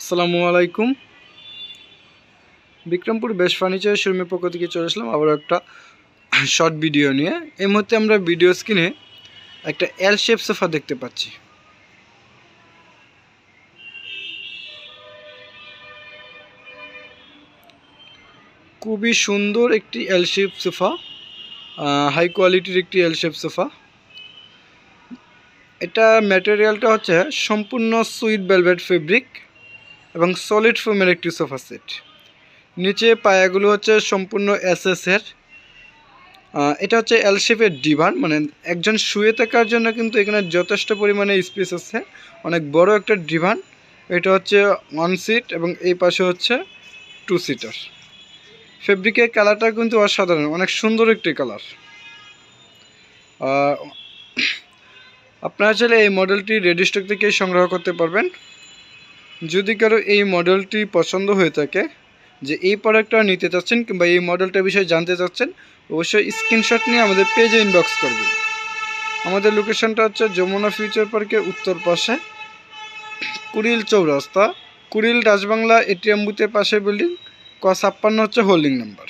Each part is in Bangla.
আসসালামু আলাইকুম। বিক্রমপুর বেশ ফার্নিচার শোরুমের পক্ষ থেকে চলে আসলাম আবার একটা শর্ট ভিডিও নিয়ে। এই মুহূর্তে আমরা ভিডিও স্ক্রিনে একটা এল শেপ সোফা দেখতে পাচ্ছি। খুবই সুন্দর একটি এল শেপ সোফা হাই কোয়ালিটির একটি এল শেপ সোফা এটা ম্যাটেরিয়ালটা হচ্ছে সম্পূর্ণ সুইট ভেলভেট ফেব্রিক এবং সলিড ফোমের একটি সোফা সেট নিচে পায়াগুলো হচ্ছে সম্পূর্ণ এসএসের এটা হচ্ছে এল শেপের ডিভান মানে একজন শুয়ে থাকার জন্য কিন্তু এখানে যথেষ্ট পরিমাণে স্পেস আছে। অনেক বড় একটা ডিভান এটা হচ্ছে ওয়ান সিট এবং এই পাশে হচ্ছে টু সিটার ফেব্রিকের কালারটা কিন্তু অসাধারণ, অনেক সুন্দর একটি কালার আপনারা চাইলে এই মডেলটি রেডি স্টক থেকে সংগ্রহ করতে পারবেন। যদি কারও এই মডেলটি পছন্দ হয়ে থাকে, যে এই প্রোডাক্টটা নিতে চাচ্ছেন কিংবা এই মডেলটার বিষয়ে জানতে চাচ্ছেন, অবশ্যই স্ক্রিনশট নিয়ে আমাদের পেজে ইনবক্স করবেন। আমাদের লোকেশনটা হচ্ছে যমুনা ফিউচার পার্কের উত্তর পাশে, কুড়িল চৌরাস্তা, কুড়িল রাজবাংলা এটিএম বুথের পাশে বিল্ডিং ক ছাপ্পান্ন হচ্ছে হোল্ডিং নাম্বার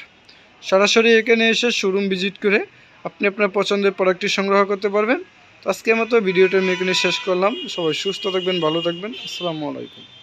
সরাসরি এখানে এসে শোরুম ভিজিট করে আপনি আপনার পছন্দের প্রোডাক্টটি সংগ্রহ করতে পারবেন। তো আজকের মতো ভিডিওটা আমি এখানে শেষ করলাম। সবাই সুস্থ থাকবেন, ভালো থাকবেন। আসসালামু আলাইকুম।